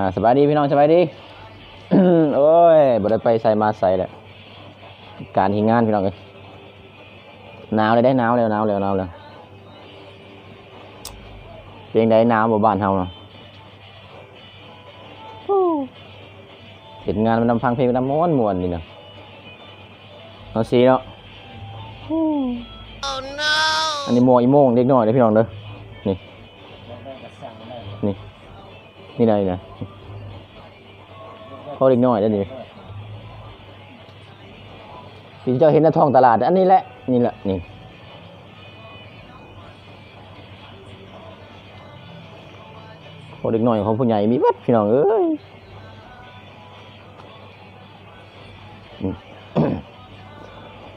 อ่าสบายดีพี่น้องสบายดีโอ้ยบ่ได้ไปใส่มาใส่แหละการที่งานพี่น้องเอ้ยหนาวเลยได้หนาวแล้วหนาวแล้วหนาวแล้วเพียงใดหนาวบ่บ้านเฮาเนาะเห็นงานมันนำฟังเพลงมันนำม้วนมวนนี่เนาะเอาสีเนาะอันนี้โมอีโมงเล็กน้อยเด้อพี่น้องเด้อนี่นี่นี่ได้นะ พอเล็กน้อยได้อนี่ที่เจ้าเห็นในท้องตลาด อันนี้แหละนี่แหละนี่พอเล็กน้อยของผู้ใหญ่มีบัดพี่น้องเอ้ย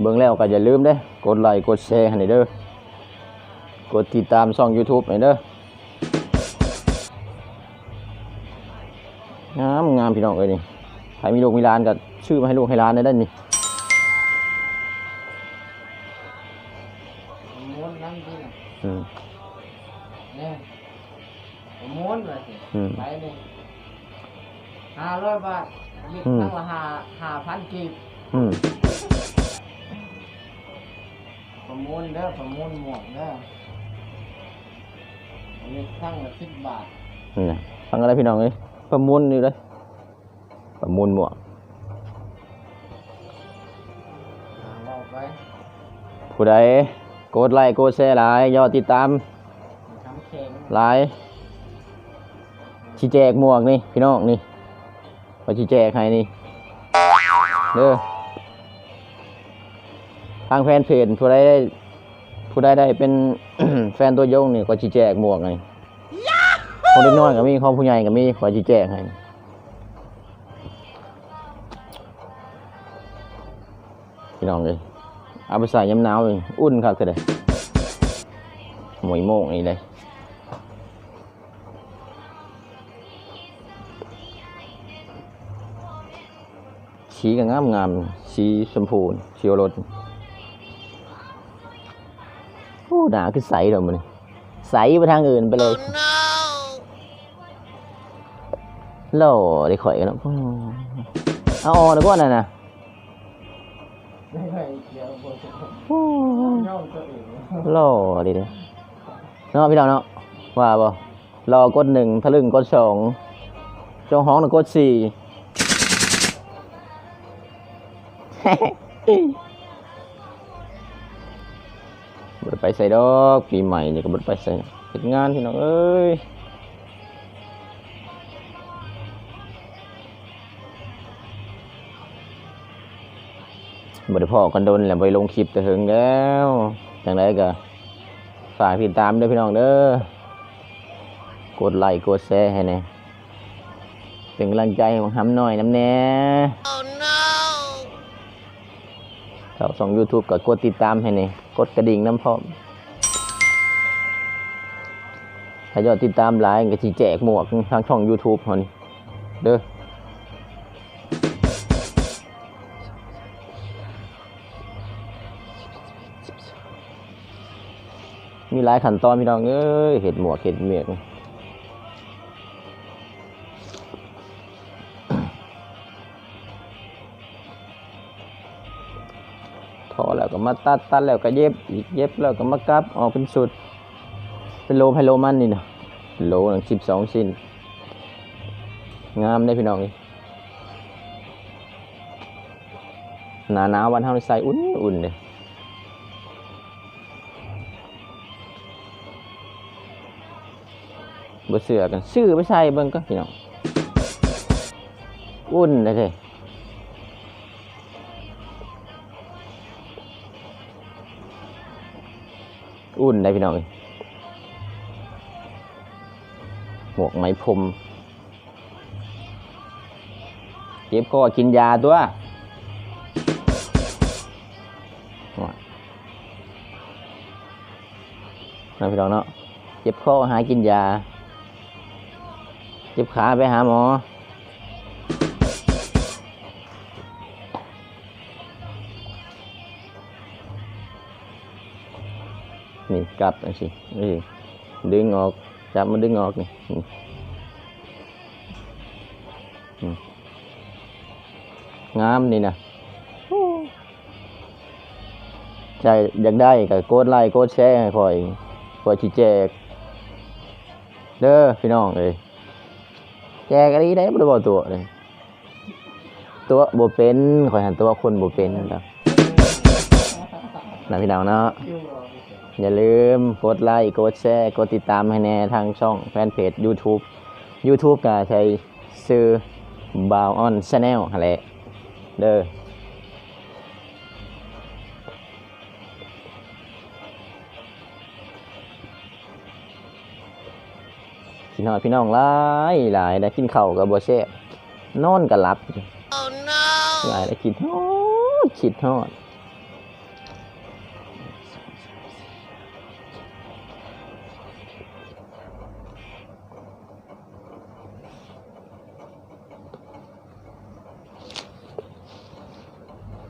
เบิ่งแล้วก็อย่าลืมเด้กดไลค์กดแชร์ให้หน่อยเด้อกดติดตามช่อง YouTube หน่อยเด้องามงามพี่น้องเอ้ยนี่ ใครมีลูกมีหลานก็ชื่อมาให้ลูกให้หลานได้ด้านนี่ม้วนนั่งที่น่ะอืมเนี่ยม้วนเลยสิอืมไปนี่ห้าร้อยบาทมีอืมตั้งละห้าห้าพันกีบอืมประมูลเด้อประมูลหมวกเด้อมีตั้งละสิบบาทนี่นะฟังอะไรพี่น้องเอ้ยประมูลนี่เลยประ มูลหมวกอ่าเราไปผู้ใดกดไลค์กดแชร์หลายยอดติดตามทำเข่งหลายชี้แจกหมวกนี่ พี่น้องนี่มาชี้แจกให้นี่เด้อทางแฟนเพจผู้ใดได้ผู้ใดได้เป็นแฟนตัวยงนี่ก็ชี้แจกหมวกไงคนเล็กน้อยก็มีของผู้ใหญ่ก็มีขอชี้แจกให้ พี่น้องเลยเอาไปใส่ยำหนาวเลยอุ่นครับก็ได้หมวยโม่งนี่เลยสีก็งามงามๆสีชมพูสีโอรสโอ้หนาคือใสเดี๋ยวมันใสไปทางอื่นไปเลยโลได้ข่อยกันแล้วเอาออกดีกว่าน่ะนะ ไม่อดีเด้เนาะพี่น้องเนาะว่าบ่รอกดหนึ่งทะลึ่งกดสองจงห้องหนึ่งกดสี่บไดไปใส่ดอกปีใหม่นี่ก็บไดไปใส่เฮ็ดงานพี่น้องเอ้ย บไดพ่อกันโดนแหละไปลงคลิปแต่เหิงแล้วจังไรก็ฝากติดตามด้วยพี่น้องเด้อกดไลค์กดแชร์ให้แหน่เป็นกำลังใจให้ผมทำหน่อยน้ำแน่ถ้าส่อง YouTube ก็กดติดตามให้นี่กดกระดิ่งน้ำพร้อมถ้ายอดติดตามหลายก็สิแจกหมวกทางช่อง YouTube เฮานี่เด้อ มีหลายขั้นตอนพี่น้องเอ้ยเห็ดหมวกเห็ดเมียกถอแล้วก็มาตัดตัดแล้วก็เย็บอีกเย็บแล้วก็มากลับออกเป็นสุด เป็นโลไพโลมันนี่นะโลหนึ่งสิบสองสิ้น งามได้พี่น้องนี่หนาหนาววันเท่าใส่อุ่นอุ่นเลย บ่เสือกันซื้อไปใส่เบิ่งก็พี่น้องอุ่นเลยเด้อุ่นได้พี่น้องหมวกไหมพรมเจ็บก็กินยาตัวว่านะพี่น้องเนาะเจ็บคอหากินยา จ็บขาไปหาหมอ นี่กลับอันสินี่ดึงออก จับมันดึงออกนี่นงามนี่นะใจอยากได้ก็กดไลค์กดแชร์ให้คอยคอยสิแจกเด้อพี่น้องเอ้ย แจกอะไรได้บ่ได้บอกตัวเลยตัวบ่เป็นคอยหันตัวคนบ่เป็นนะครับนะพี่ดาวเนาะอย่าลืมกดไลค์กดแชร์กดติดตามให้แน่ทางช่องแฟนเพจ YouTube YouTube ก็ใช้ซื้อบาวออนชาแนลอะไรเด้อ พี่น้องพี่น้องหลายหลายได้กินข้าวกับบัวแช่บนอนกับหลับหลายได้กินทอดคิดทอด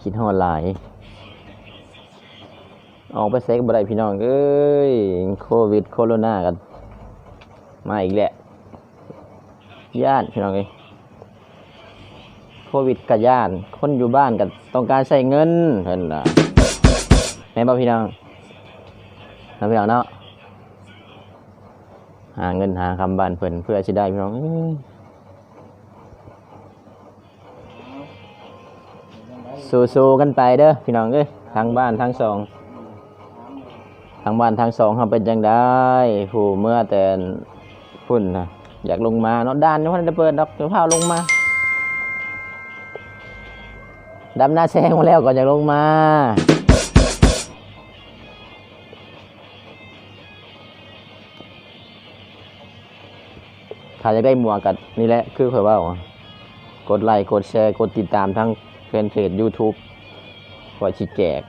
คิดฮอดหลายออกไปเซ็กบ่ได้พี่น้องเอ้ยโควิดโคโรนากัน มาอีกแหละ ย่านพี่น้องเอ้ยโควิดกับย่าน คนอยู่บ้านกันต้องการใช้เงินเพิ่นล่ะแม่บ่พี่น้องนะพี่น้องเนาะหาเงินหาคำบ้านเพิ่นเพื่อสิได้พี่น้องสู้ๆกันไปเด้อพี่น้องเอ้ยทางบ้านทางสองทางบ้านทางสองเขาเป็นจังได้ผู้เมื่อแต่ พุ่นนะอยากลงมาเนาะด้านนี้พันจะเปิดดอกจะพาลงมาดำหน้าแซงมาแล้วก่อนอยากลงมาถ้าจะได้หมวกกันนี่แหละคือข่อยว่ากดไลค์กดแชร์กดติดตามทั้งแฟนเพจ YouTube คอยชิแจก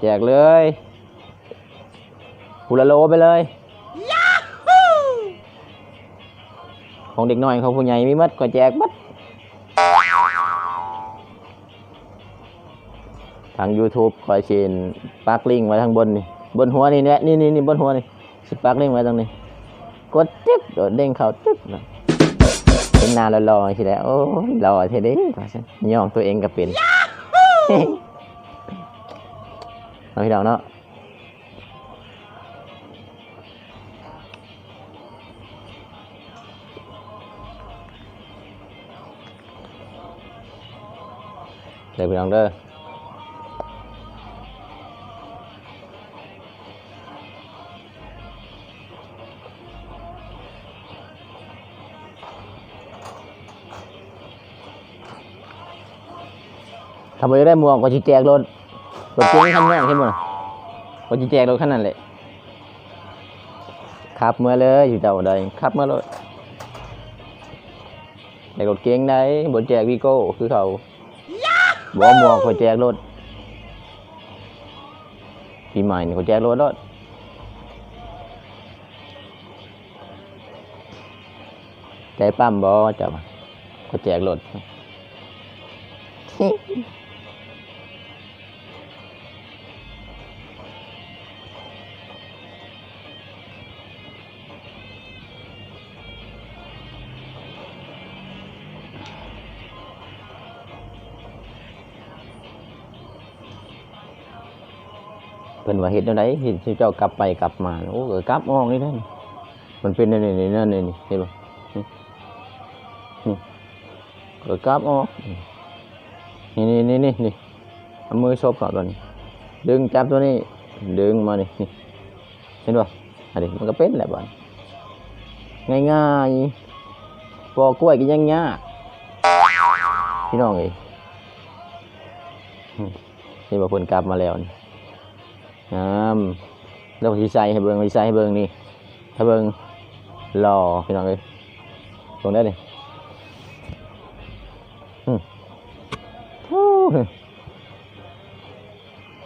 แจกเลยฮูลโลไปเลย ของเด็กน้อยของผู้ใหญ่มีมัดก็แจกมัดทาง YouTube คอยเชนปักลิงไว้ทางบนนี่บนหัวนี่เนี่ยนี่นี่นี่บนหัวนี่สิปักลิงไว้ตรงนี้ กดจึ๊กโดดเด้งเข้าจึ๊กนะเป็นนานรอๆทีแล้วโอ้ยรอเท่เด้ว่าซั่นย่องตัวเองก็เป็นเอาพี่น้องเนาะ เดี๋ยวพี่น้องเด้อทำไมได้หมวกก็จิแจกรถรถเก๋งคันนี้เห็นบ่ก็จิแจกรถคันนั้นแหละขับเมื่อเลยอยู่เจ้าใดขับเมื่อรถแต่รถเก๋งได้บ่แจกวีโก้คือเขา บ่หมอกก็แจกรถปีใหม่นี่ก็แจกรถรถใจปั้มบ่เจ้าก็แจกรถ พิ่นว่าเฮ็ดจังไดเฮ็ดเจ้ากลับไปกลับมาโอ้ก็กลับออกนี่นั่นมันเป็นนี่นี่นั่นนี่นี่เห็นบ่นี่นี่ก็กลับออกนี่นี่นี่นี่นี่เอามือซบเขาตัวนี้ ดึงจับตัวนี้ ดึงมานี่นี่เห็นบ่อันนี้มันก็เป็นแหละบ่ง่ายๆปอกล้วยก็ยังยากพี่น้องเอ้ยนี่บ่เพิ่นกลับมาแล้วนี่ งาแล้วผมสิใส่ให้เบิ่งสิใส่ให้เบิ่งนี่ให้เบิ่งรอพี่น้องเอ้ยตรงได้ดิอืมโอ้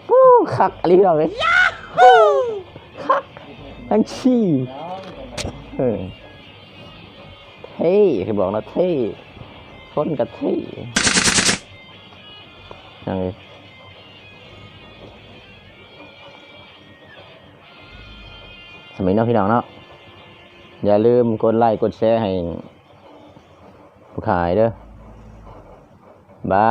โอ้คักอะไรพี่น้องเอ้ยคักทั้งชี้เออเท่คือบอกนะเท่คนกับเท่ยังไง สมัยน้องพี่น้องเนาะอย่าลืมกดไลค์กดแชร์ให้ผู้ขายเด้อบาย